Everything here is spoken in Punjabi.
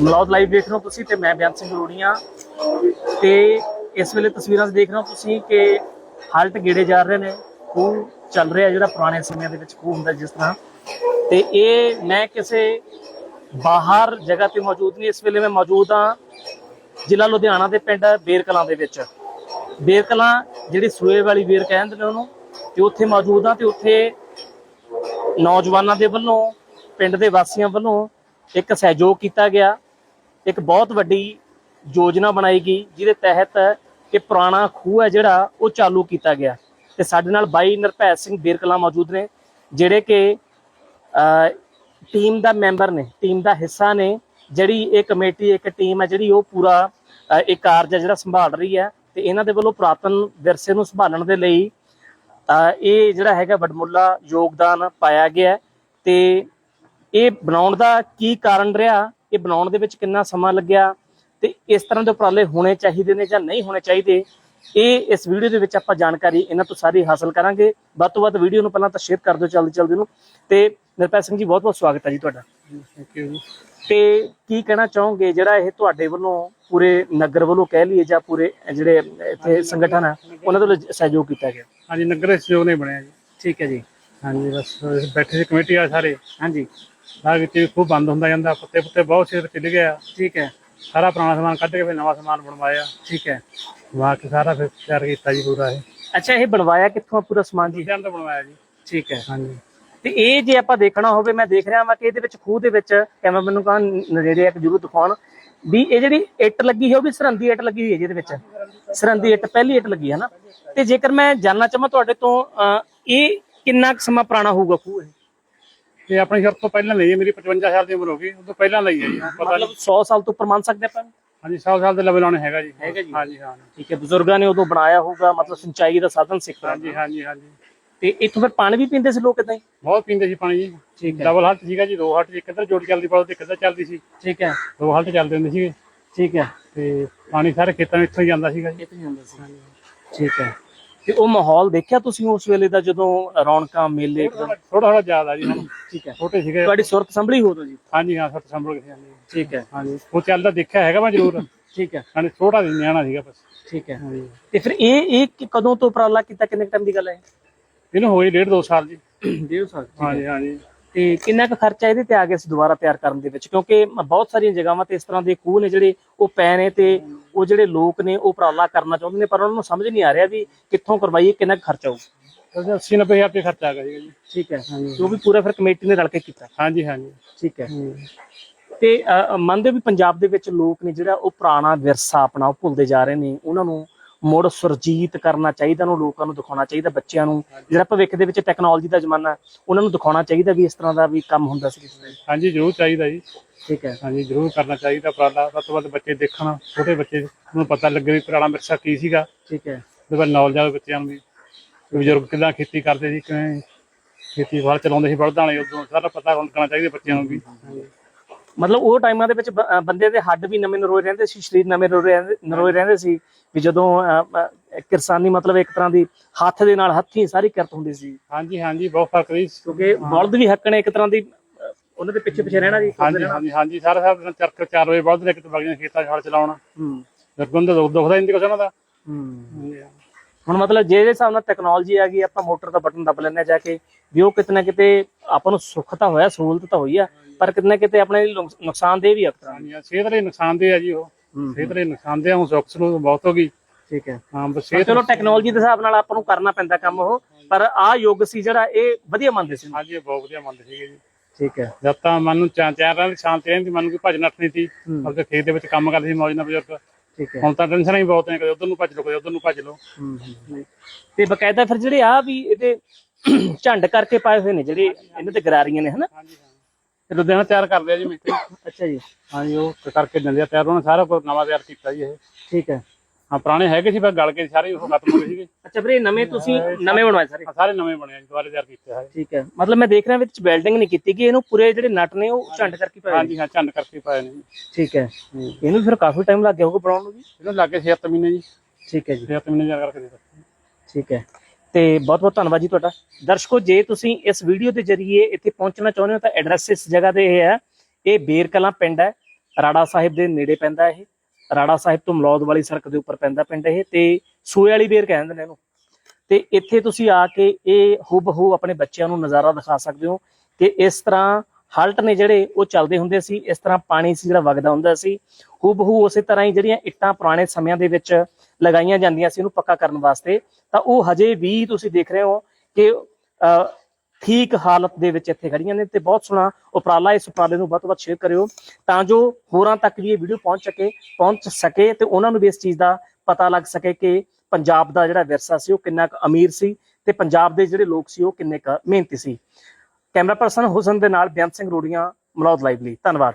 ਮਲੌਦ ਲਾਈਵ ਦੇਖ ਰਹੇ ਹੋ ਤੁਸੀਂ ਤੇ ਮੈਂ ਬਿਆਨ ਸਿੰਘ ਰੋੜੀਆਂ ਤੇ ਇਸ ਵੇਲੇ ਤਸਵੀਰਾਂ 'ਚ ਦੇਖ ਰਹੇ ਹੋ ਤੁਸੀਂ ਕਿ ਹਲਟ ਗੇੜੇ ਜਾ ਰਹੇ ਨੇ, ਖੂਹ ਚੱਲ ਰਿਹਾ ਜਿਹੜਾ ਪੁਰਾਣੇ ਸਮਿਆਂ ਦੇ ਵਿੱਚ ਖੂਹ ਹੁੰਦਾ ਜਿਸ ਤਰ੍ਹਾਂ। ਤੇ ਇਹ ਮੈਂ ਕਿਸੇ ਬਾਹਰ ਜਗ੍ਹਾ ਤੇ ਮੌਜੂਦ ਨਹੀਂ, ਇਸ ਵੇਲੇ ਮੈਂ ਮੌਜੂਦ ਹਾਂ ਜ਼ਿਲ੍ਹਾ ਲੁਧਿਆਣਾ ਦੇ ਪਿੰਡ ਬੇਰਕਲਾਂ ਦੇ ਵਿੱਚ। ਬੇਰਕਲਾਂ ਜਿਹੜੀ ਸੂਏ ਵਾਲੀ ਬੇਰ ਕਹਿੰਦੇ ਨੇ ਉਹਨੂੰ, ਤੇ ਉੱਥੇ ਮੌਜੂਦ ਹਾਂ ਤੇ ਉੱਥੇ ਨੌਜਵਾਨਾਂ ਦੇ ਵੱਲੋਂ, ਪਿੰਡ ਦੇ ਵਾਸੀਆਂ ਵੱਲੋਂ ਇੱਕ ਸਹਿਯੋਗ ਕੀਤਾ ਗਿਆ। ਇੱਕ ਬਹੁਤ ਵੱਡੀ ਯੋਜਨਾ ਬਣਾਈ ਗਈ, ਜਿਹਦੇ ਤਹਿਤ ਇਹ ਪੁਰਾਣਾ ਖੂਹ ਹੈ ਜਿਹੜਾ ਉਹ ਚਾਲੂ ਕੀਤਾ ਗਿਆ। ਤੇ ਸਾਡੇ ਨਾਲ ਬਾਈ ਨਿਰਭੈ ਸਿੰਘ ਬੀਰਕਲਾ ਮੌਜੂਦ ਨੇ, ਜਿਹੜੇ ਕਿ ਟੀਮ ਦਾ ਮੈਂਬਰ ਨੇ, ਟੀਮ ਦਾ ਹਿੱਸਾ ਨੇ, ਜਿਹੜੀ ਇਹ ਕਮੇਟੀ, ਇੱਕ ਟੀਮ ਹੈ ਜਿਹੜੀ ਉਹ ਪੂਰਾ ਇਹ ਕਾਰਜ ਹੈ ਜਿਹੜਾ ਸੰਭਾਲ ਰਹੀ ਹੈ। ਤੇ ਇਹਨਾਂ ਦੇ ਵੱਲੋਂ ਪੁਰਾਤਨ ਵਿਰਸੇ ਨੂੰ ਸੰਭਾਲਣ ਦੇ ਲਈ ਇਹ ਜਿਹੜਾ ਹੈਗਾ ਵਡਮੁੱਲਾ ਯੋਗਦਾਨ ਪਾਇਆ ਗਿਆ ਹੈ। ਤੇ ਇਹ ਬਣਾਉਣ ਦਾ ਕੀ ਕਾਰਨ ਰਿਹਾ? ਇਹ ਬਣਾਉਣ ਦੇ ਵਿੱਚ ਕਿੰਨਾ ਸਮਾਂ ਲੱਗਿਆ ਤੇ ਇਸ ਤਰ੍ਹਾਂ ਦੇ ਉਪਰਾਲੇ ਹੋਣੇ ਚਾਹੀਦੇ ਨੇ ਜਾਂ ਨਹੀਂ ਹੋਣੇ ਚਾਹੀਦੇ ਇਹ ਇਸ ਵੀਡੀਓ ਦੇ ਵਿੱਚ ਆਪਾਂ ਜਾਣਕਾਰੀ ਇਹਨਾਂ ਤੋਂ ਸਾਰੀ ਹਾਸਲ ਕਰਾਂਗੇ। ਵੱਧ ਤੋਂ ਵੱਧ ਵੀਡੀਓ ਨੂੰ ਪਹਿਲਾਂ ਤਾਂ ਸ਼ੇਅਰ ਕਰ ਦਿਓ ਜਲਦੀ ਜਲਦੀ ਨੂੰ। ਤੇ ਨਿਰਪੈ ਸਿੰਘ ਜੀ ਬਹੁਤ ਬਹੁਤ ਸਵਾਗਤ ਹੈ ਜੀ ਤੁਹਾਡਾ। ਥੈਂਕ ਯੂ ਤੇ ਕੀ ਕਹਿਣਾ ਚਾਹੋਗੇ? ਜਿਹੜਾ ਇਹ ਤੁਹਾਡੇ ਵੱਲੋਂ ਪੂਰੇ ਨਗਰ ਵੱਲੋਂ ਕਹਿ ਲਈਏ ਜਾਂ ਪੂਰੇ ਜਿਹੜੇ ਇੱਥੇ ਸੰਗਠਨ ਆ ਉਹਨਾਂ ਵੱਲੋਂ ਸਹਿਯੋਗ ਕੀਤਾ ਗਿਆ? ਹਾਂਜੀ ਨਗਰ ਸਹਿਯੋਗ ਨਹੀਂ ਬਣਿਆ ਜੀ। ਠੀਕ ਹੈ ਜੀ। ਹਾਂਜੀ ਬਸ ਬੈਠੇ ਸੀ ਕਮੇਟੀ ਆ ਸਾਰੇ। ਹਾਂਜੀ। ਸਾਰਾ ਵਿੱਚ ਖੂਬ ਬੰਦ ਹੁੰਦਾ ਜਾਂਦਾ ਪੱਤੇ ਪੁੱਤੇ ਬਹੁਤ ਸਿਰ ਚੱਲ ਗਿਆ। ਠੀਕ ਹੈ। ਸਾਰਾ ਪੁਰਾਣਾ ਸਮਾਨ ਕੱਢ ਕੇ ਫਿਰ ਨਵਾਂ ਸਮਾਨ ਬਣਵਾਇਆ। ਠੀਕ ਹੈ। ਵਾ ਕੇ ਸਾਰਾ ਫਿਰ ਤਿਆਰ ਕੀਤਾ ਜੀ ਪੂਰਾ ਇਹ। ਅੱਛਾ ਇਹ ਬਣਵਾਇਆ ਕਿੱਥੋਂ ਆ ਪੂਰਾ ਸਮਾਨ ਜੀ? ਤੋਂ ਬਣਵਾਇਆ ਜੀ। ਠੀਕ ਹੈ। ਹਾਂਜੀ। ਤੇ ਇਹ ਜੇ ਆਪਾਂ ਦੇਖਣਾ ਹੋਵੇ ਮੈਂ ਦੇਖ ਰਿਹਾ ਵਾਂ ਕਿ ਇਹਦੇ ਵਿੱਚ ਖੂਹ ਦੇ ਵਿੱਚ ਕੈਮਰਾ ਮੈਨੂੰ ਕਹਾਂ ਨੇੜੇ ਇੱਕ ਜ਼ਰੂਰ ਦਿਖਾਉਣ। ਵੀ ਇਹ ਜਿਹੜੀ ਇੱਟ ਲੱਗੀ ਹੈ ਉਹ ਵੀ ਸਰਹੰਦੀ ਇੱਟ ਲੱਗੀ ਹੋਈ ਹੈ ਜਿਹਦੇ ਵਿੱਚ। ਸਰਹੰਦੀ ਇੱਟ ਪਹਿਲੀ ਇੱਟ ਲੱਗੀ ਹੈ ਨਾ। ਤੇ ਜੇਕਰ ਮੈਂ ਜਾਨਣਾ ਚਾਹਾਂ ਤੁਹਾਡੇ ਤੋਂ ਅਹ, ਇਹ ਕਿੰਨਾ ਕੁ ਸਮਾਂ ਪੁਰਾਣਾ ਹੋਊਗਾ ਖੂਹ ਇਹ? ਤੇ ਆਪਣੀ ਸ਼ਰਤ ਤੋਂ ਪਹਿਲਾਂ ਲਈ ਹੈ ਮੇਰੀ 55 ਸਾਲ ਦੀ ਉਮਰ ਹੋ ਗਈ ਤੋਂ ਪਹਿਲਾਂ ਲਈ ਹੈ ਜੀ ਪਤਾ ਮਤਲਬ ਨਹੀਂ। 100 ਸਾਲ ਤੋਂ ਉੱਪਰ ਮੰਨ ਸਕਦੇ ਆਪਾਂ ਹਾਂਜੀ 100 ਸਾਲ ਦੇ ਲੈਵਲ ਆਉਣੇ ਹੈਗਾ ਜੀ। ਹੈਗਾ ਜੀ। ਹਾਂਜੀ ਹਾਂ। ਠੀਕ ਹੈ ਬਜ਼ੁਰਗਾਂ ਨੇ ਉਦੋਂ ਬਣਾਇਆ ਹੋਊਗਾ ਮਤਲਬ ਸਿੰਚਾਈ ਦਾ ਸਾਧਨ ਸਿੱਖ ਹਾਂਜੀ ਹਾਂਜੀ ਹਾਂਜੀ। ਤੇ ਇੱਥੋਂ ਫਿਰ ਪਾਣੀ ਵੀ ਪੀਂਦੇ ਸੀ ਲੋਕ ਇਦਾਂ ਹੀ? ਬਹੁਤ ਪੀਂਦੇ ਸੀ ਪਾਣੀ ਜੀ। ਠੀਕ ਹੈ। ਡਬਲ ਹਲਟ ਸੀਗਾ ਜੀ ਦੋ ਹਲਟ ਇੱਕ ਇੱਧਰ ਜੋੜੀ ਚੱਲਦੀ ਪੜੋ ਤੇ ਇੱਕ ਇੱਧਰ ਚੱਲਦੀ ਸੀ। ਠੀਕ ਹੈ। ਦੋ ਹਲਟ ਚੱਲਦੇ ਹੁੰਦੇ ਸੀਗੇ। ਠੀਕ ਹੈ। ਤੇ ਪਾਣੀ ਸਾਰੇ ਖੇਤਾਂ ਵਿੱਚ ਹੀ ਜਾਂਦਾ ਸੀਗਾ ਜੀ। ਇਹ ਤਾਂ ਜਾਂਦਾ ਸੀ। ਠੀਕ ਹੈ। ਤੇ ਉਹ ਮਾਹੌਲ ਦੇਖਿਆ ਤੁਸੀਂ ਉਸ ਵੇਲੇ ਦਾ ਜਦੋਂ ਰੌਣਕਾਂ ਮੇਲੇ ਥੋੜਾ ਥੋੜਾ ਜ਼ਿਆਦਾ ਜੀ ਹੁਣ। ਠੀਕ ਹੈ। ਛੋਟੇ ਸੀਗੇ। ਤੁਹਾਡੀ ਸੁਰਤ ਸੰਭਲੀ ਹੋ ਜੀ? ਹਾਂਜੀ ਹਾਂ ਸੱਤ ਸੰਭਲ ਹਾਂਜੀ ਠੀਕ ਹੈ। ਹਾਂਜੀ। ਉਹ ਚੱਲਦਾ ਦੇਖਿਆ ਹੈਗਾ ਮੈਂ ਜ਼ਰੂਰ। ਠੀਕ ਹੈ। ਹਾਂਜੀ ਥੋੜਾ ਜਿਹਾ ਨਿਆਣਾ ਸੀਗਾ ਬਸ। ਠੀਕ ਹੈ। ਹਾਂਜੀ। ਤੇ ਫਿਰ ਇਹ ਇਹ ਕਦੋਂ ਤੋਂ ਉਪਰਾਲਾ ਕੀਤਾ? ਕਿੰਨੇ ਟਾਈਮ ਦੀ ਗੱਲ ਹੈ? ਇਹਨੂੰ ਹੋਈ ਡੇਢ ਦੋ ਸਾਲ ਜੀ। ਡੇਢ ਸਾਲ ਹਾਂਜੀ ਹਾਂਜੀ। ਤੇ ਕਿੰਨਾ ਕੁ ਖਰਚਾ ਇਹਦੇ ਤੇ ਆ ਗਿਆ ਸੀ ਦੁਬਾਰਾ ਤਿਆਰ ਕਰਨ ਦੇ ਵਿੱਚ? ਕਿਉਂਕਿ ਬਹੁਤ ਸਾਰੀਆਂ ਜਗ੍ਹਾਵਾਂ ਤੇ ਇਸ ਤਰ੍ਹਾਂ ਦੇ ਖੂਹ ਨੇ ਜਿਹੜੇ ਉਹ ਪੈ ਨੇ ਤੇ ਉਹ ਜਿਹੜੇ ਲੋਕ ਨੇ ਉਹ ਉਪਰਾਲਾ ਕਰਨਾ ਚਾਹੁੰਦੇ ਨੇ ਪਰ ਉਹਨਾਂ ਨੂੰ ਸਮਝ ਨਹੀਂ ਆ ਰਿਹਾ ਵੀ ਕਿੱਥੋਂ ਕਰਵਾਈਏ ਕਿੰਨਾ ਕੁ ਖਰਚਾ ਹੋਊ। ਉਹਦਾ 80 90 ਹਜ਼ਾਰ ਰੁਪਏ ਖਰਚਾ ਆ ਗਿਆ ਜੀ। ਠੀਕ ਹੈ। ਉਹ ਵੀ ਪੂਰਾ ਫਿਰ ਕਮੇਟੀ ਨੇ ਰਲ ਕੇ ਕੀਤਾ। ਹਾਂਜੀ ਹਾਂਜੀ। ਠੀਕ ਹੈ। ਤੇ ਮੰਨਦੇ ਵੀ ਪੰਜਾਬ ਦੇ ਵਿੱਚ ਲੋਕ ਨੇ ਜਿਹੜਾ ਉਹ ਪੁਰਾਣਾ ਵਿਰਸਾ ਆਪਣਾ ਉਹ ਭੁੱਲਦੇ ਜਾ ਰਹੇ ਨੇ ਉਹਨਾਂ ਨੂੰ ਮੁੜ ਸੁਰਜੀਤ ਕਰਨਾ ਚਾਹੀਦਾ ਨੂੰ ਲੋਕਾਂ ਨੂੰ ਦਿਖਾਉਣਾ ਚਾਹੀਦਾ ਬੱਚਿਆਂ ਨੂੰ। ਜਿਹੜਾ ਭਵਿੱਖ ਦੇ ਵਿੱਚ ਟੈਕਨੋਲੋਜੀ ਦਾ ਜ਼ਮਾਨਾ ਉਹਨਾਂ ਨੂੰ ਦਿਖਾਉਣਾ ਚਾਹੀਦਾ ਵੀ ਇਸ ਤਰ੍ਹਾਂ ਦਾ ਵੀ ਕੰਮ ਹੁੰਦਾ ਸੀ ਕਿਸੇ ਦਾ। ਹਾਂਜੀ ਜ਼ਰੂਰ ਚਾਹੀਦਾ ਜੀ। ਠੀਕ ਹੈ। ਹਾਂਜੀ ਜ਼ਰੂਰ ਕਰਨਾ ਚਾਹੀਦਾ ਉਪਰਾਲਾ ਵੱਧ ਤੋਂ ਵੱਧ ਬੱਚੇ ਦੇਖਣ ਛੋਟੇ ਬੱਚੇ ਨੂੰ ਪਤਾ ਲੱਗੇ ਵੀ ਪੁਰਾਣਾ ਵਿਰਸਾ ਕੀ ਸੀਗਾ। ਠੀਕ ਹੈ। ਉਹਦੇ ਬਾਰੇ ਨੌਲੇਜ ਆਵੇ ਬੱਚਿਆਂ ਨੂੰ ਵੀ। ਬਜ਼ੁਰਗ ਕਿੱਦਾਂ ਖੇਤੀ ਕਰਦੇ ਸੀ ਕਿਵੇਂ ਖੇਤੀ ਵਾਲ ਚਲਾਉਂਦੇ ਸੀ ਬਲਦਾਂ ਵਾਲੇ ਉਦੋਂ ਸਾਰਾ ਪਤਾ ਹੋਣਾ ਚਾਹੀਦਾ ਬੱਚਿਆਂ ਨੂੰ ਵੀ। ਮਤਲਬ ਉਹ ਟਾਈਮਾਂ ਦੇ ਵਿੱਚ ਬੰਦੇ ਦੇ ਹੱਡ ਵੀ ਨਵੇਂ ਨਰੋਏ ਰਹਿੰਦੇ ਸੀ ਸਰੀਰ ਨਵੇਂ ਨਰੋਏ ਰਹਿੰਦੇ ਨਰੋਏ ਰਹਿੰਦੇ ਸੀ ਵੀ ਜਦੋਂ ਕਿਰਸਾਨੀ ਮਤਲਬ ਇੱਕ ਤਰ੍ਹਾਂ ਦੀ ਹੱਥ ਦੇ ਨਾਲ ਹੱਥੀਂ ਸਾਰੀ ਕਿਰਤ ਹੁੰਦੀ ਸੀ। ਹਾਂਜੀ ਹਾਂਜੀ ਬਹੁਤ ਫ਼ਰਕ ਰਹੀ ਕਿਉਂਕਿ ਬਲਦ ਵੀ ਹੱਕਣੇ ਇੱਕ ਤਰ੍ਹਾਂ ਦੀ ਉਹਨਾਂ ਦੇ ਪਿੱਛੇ ਪਿੱਛੇ ਰਹਿਣਾ ਜੀ। ਹਾਂਜੀ ਹਾਂਜੀ ਹਾਂਜੀ ਸਾਰਾ ਦਿਨ ਚਰਕ ਚਾਰ ਵਜੇ ਬਲਦ ਲੈ ਕੇ ਤੇ ਬਾਗੀਆਂ ਖੇਤਾਂ ਹਲ ਚਲਾਉਣਾ। ਹੂੰ। ਦਾ ਦੁੱਖ ਦੁਖਦਾ ਨਹੀਂ ਕੁਛ ਉਹਨਾਂ ਦਾ। ਹੂੰ। ਹੁਣ ਮਤਲਬ ਜਿਹੜੇ ਹਿਸਾਬ ਨਾਲ ਟੈਕਨੋਲੋਜੀ ਆ ਗਈ ਆਪਾਂ ਮੋਟਰ ਦਾ ਬਟਨ ਦਬ ਆ ਜਾ ਕੇ ਵੀ ਉਹ ਕਿਤੇ ਨਾ ਕਿਤੇ ਆਪਾਂ ਨੂੰ ਸੁੱਖ ਤਾਂ ਹੋਇਆ ਸਹੂਲਤ ਤਾਂ ਹੋਈ ਆ। ਪਰ ਕਿਤੇ ਨਾ ਕਿਤੇ ਆਪਣੇ ਲਈ ਨੁਕਸ- ਨੁਕਸਾਨਦੇਹ ਵੀ ਆ ਇੱਕ ਤਰ੍ਹਾਂ ਦੀ। ਹਾਂਜੀ ਸਿਹਤ ਲਈ ਨੁਕਸਾਨਦੇਹ ਆ ਜੀ ਉਹ। ਹੂੰ ਸਿਹਤ ਲਈ ਨੁਕਸਾਨਦੇਹ ਆ ਹੁਣ ਸੁੱਖ ਨੂੰ ਬਹੁਤ ਹੋ ਗਈ। ਠੀਕ ਹੈ। ਹਾਂ ਬਸ ਸਿਹਤ ਚਲੋ ਟੈਕਨੋਲੋਜੀ ਦੇ ਹਿਸਾਬ ਨਾਲ ਆਪਾਂ ਨੂੰ ਕਰਨਾ ਪੈਂਦਾ ਕੰਮ ਉਹ ਪਰ ਆ ਯੁੱਗ ਸੀ ਜਿਹੜਾ ਇਹ ਵਧੀਆ ਮੰਨਦੇ ਸੀ। ਹਾਂਜੀ ਇਹ ਬਹੁਤ ਵਧੀਆ ਮੰਨਦੇ ਸੀਗੇ ਜੀ। ਠੀਕ ਹੈ। ਜਦ ਤਾਂ ਮਨ ਨੂੰ ਚਾਂ ਚਾਰ ਰਹਿੰਦੀ ਸ਼ਾਂਤੀ ਰਹਿੰਦੀ ਮਨ ਨੂੰ ਕੋਈ ਭੱਜ ਨੱਠ ਨਹੀਂ ਸੀ। ਹੂੰ। ਆਪਣੇ ਖੇਤ ਦੇ ਵਿੱਚ ਕੰਮ ਕਰਦੇ ਸੀ ਮੌਜ ਨਾਲ ਬਜ਼ੁਰਗ। ਠੀਕ ਹੈ। ਹੁਣ ਤਾਂ ਟੈਨਸ਼ਨਾਂ ਹੀ ਬਹੁਤ ਨੇ ਕਦੇ ਉਧਰ ਨੂੰ ਭੱਜ ਲਓ ਕਦੇ ਉਧਰ ਨੂੰ ਭੱਜ ਹੂੰ, ਹੂੰ। ਤੇ ਬਕਾਇਦਾ ਫਿਰ ਜਿਹੜੇ ਆ ਵੀ ਇਹਦੇ ਝੰਡ ਕਰਕੇ ਪਾਏ ਹੋਏ ਨੇ ਜਿਹੜੇ ਇਹਨਾਂ ਤੇ ਗਰਾਰੀਆਂ ਨੇ ਹਨਾ? ਹਾਂਜੀ ਹਾਂ ਤੇ ਲੁਧਿਆਣਾ ਤਿਆਰ ਕਰਦੇ ਆ ਜੀ ਮਿਸਤਰੀ ਅੱਛਾ ਜੀ। ਹਾਂਜੀ ਉਹ ਕਰਕੇ ਦਿੰਦੇ ਆ ਤਿਆਰ। ਉਹਨਾਂ ਸਾਰਾ ਕੁਝ ਨਵਾਂ ਤਿਆਰ ਕੀਤਾ ਜੀ ਇਹ। ਠੀਕ ਹੈ। ਹਾਂ ਪੁਰਾਣੇ ਹੈਗੇ ਸੀ ਪਰ ਗਲ ਕੇ ਸਾਰੇ ਉਹ ਖਤਮ ਹੋ ਗਏ ਸੀਗੇ। ਅੱਛਾ ਵੀਰੇ ਨਵੇਂ ਤੁਸੀਂ ਨਵੇਂ ਬਣਵਾਏ ਸਾਰੇ? ਸਾਰੇ ਨਵੇਂ ਬਣੇ ਆ ਜੀ ਦੁਬਾਰਾ ਤਿਆਰ ਕੀਤੇ ਸਾਰੇ ਠੀਕ ਹੈ। ਮਤਲਬ ਮੈਂ ਦੇਖ ਰਿਹਾ ਵਿੱਚ ਵੈਲਡਿੰਗ ਨਹੀਂ ਕੀਤੀ ਗਈ ਇਹਨੂੰ ਪੂਰੇ ਜਿਹੜੇ ਨਟ ਨੇ ਉਹ ਝੰਡ ਕਰਕੇ ਪਾਏ। ਹਾਂਜੀ ਹਾਂ ਝੰਡ ਕਰਕੇ ਪਾਏ ਨੇ ਜੀ। ਠੀਕ ਹੈ। ਇਹਨੂੰ ਫਿਰ ਕਾਫੀ ਟਾਈਮ ਲੱਗ ਗਿਆ ਹੋਊਗਾ ਬਣਾਉਣ ਨੂੰ ਜੀ? ਇਹਨੂੰ ਲੱਗੇ 6 ਮਹੀਨੇ ਜੀ। ਠੀਕ ਹੈ ਜੀ। 6 ਮਹੀਨੇ ਤਿਆਰ ਕਰਕੇ ਦੇ ਦਿੱਤੇ ਠੀਕ ਹੈ। ਤੇ ਬਹੁਤ ਬਹੁਤ ਧੰਨਵਾਦ ਜੀ ਤੁਹਾਡਾ। ਦਰਸ਼ਕੋ, ਜੇ ਤੁਸੀਂ ਇਸ ਵੀਡੀਓ ਦੇ ਜਰੀਏ ਇੱਥੇ ਪਹੁੰਚਣਾ ਚਾਹੁੰਦੇ ਹੋ ਤਾਂ ਐਡਰੈਸ ਇਸ ਜਗ੍ਹਾ ਤੇ ਇਹ ਹੈ। ਇਹ ਬੇਰ ਕਲਾਂ ਪਿੰਡ ਹੈ। ਰਾੜਾ ਸਾਹਿਬ ਦੇ ਨੇੜੇ ਪੈਂਦਾ ਇਹ। ਰਾੜਾ ਸਾਹਿਬ ਤੋਂ ਮਲੌਦ ਵਾਲੀ ਸੜਕ ਦੇ ਉੱਪਰ ਪੈਂਦਾ ਪਿੰਡ ਇਹ ਤੇ ਸੂਏ ਵਾਲੀ ਬੇਰ ਕਹਿੰਦੇ ਨੇ ਇਹਨੂੰ। ਤੇ ਇੱਥੇ ਤੁਸੀਂ ਆ ਕੇ ਇਹ ਹੂਬਹੂ ਆਪਣੇ ਬੱਚਿਆਂ ਨੂੰ ਨਜ਼ਾਰਾ ਦਿਖਾ ਸਕਦੇ ਹੋ ਕਿ ਇਸ ਤਰ੍ਹਾਂ ਹਲਟ ਨੇ ਜਿਹੜੇ ਉਹ ਚੱਲਦੇ ਹੁੰਦੇ ਸੀ, ਇਸ ਤਰ੍ਹਾਂ ਪਾਣੀ ਸੀ ਜਿਹੜਾ ਵਗਦਾ ਹੁੰਦਾ ਸੀ। ਹੂਬਹੂ ਉਸੇ ਤਰ੍ਹਾਂ ਹੀ ਜਿਹੜੀਆਂ ਇੱਟਾਂ ਪੁਰਾਣੇ ਸਮਿਆਂ ਦੇ ਵਿੱਚ ਲਗਾਈਆਂ ਜਾਂਦੀਆਂ ਸੀ ਉਹਨੂੰ ਪੱਕਾ ਕਰਨ ਵਾਸਤੇ, ਤਾਂ ਉਹ ਹਜੇ ਵੀ ਤੁਸੀਂ ਦੇਖ ਰਹੇ ਹੋ ਕਿ ਠੀਕ ਹਾਲਤ ਦੇ ਵਿੱਚ ਇੱਥੇ ਖੜੀਆਂ ਨੇ ਤੇ ਬਹੁਤ ਸੋਹਣਾ ਉਪਰਾਲਾ ਇਸ ਉਪਰਾਲੇ ਨੂੰ ਵੱਧ ਤੋਂ ਵੱਧ ਸ਼ੇਅਰ ਕਰਿਓ, ਤਾਂ ਜੋ ਹੋਰਾਂ ਤੱਕ ਵੀ ਇਹ ਵੀਡੀਓ ਪਹੁੰਚ ਸਕੇ ਪਹੁੰਚ ਸਕੇ ਤੇ ਉਹਨਾਂ ਨੂੰ ਵੀ ਇਸ ਚੀਜ਼ ਦਾ ਪਤਾ ਲੱਗ ਸਕੇ ਕਿ ਪੰਜਾਬ ਦਾ ਜਿਹੜਾ ਵਿਰਸਾ ਸੀ ਉਹ ਕਿੰਨਾ ਕੁ ਅਮੀਰ ਸੀ ਤੇ ਪੰਜਾਬ ਦੇ ਜਿਹੜੇ ਲੋਕ ਸੀ ਉਹ ਕਿੰਨੇ ਕੁ ਮਿਹਨਤੀ ਸੀ। ਕੈਮਰਾ ਪਰਸਨ ਹੁਸਨ ਦੇ ਨਾਲ ਬੇਅੰਤ ਸਿੰਘ ਰੋੜੀਆਂ, ਮਲੌਦ ਲਾਈਵ ਲਈ। ਧੰਨਵਾਦ।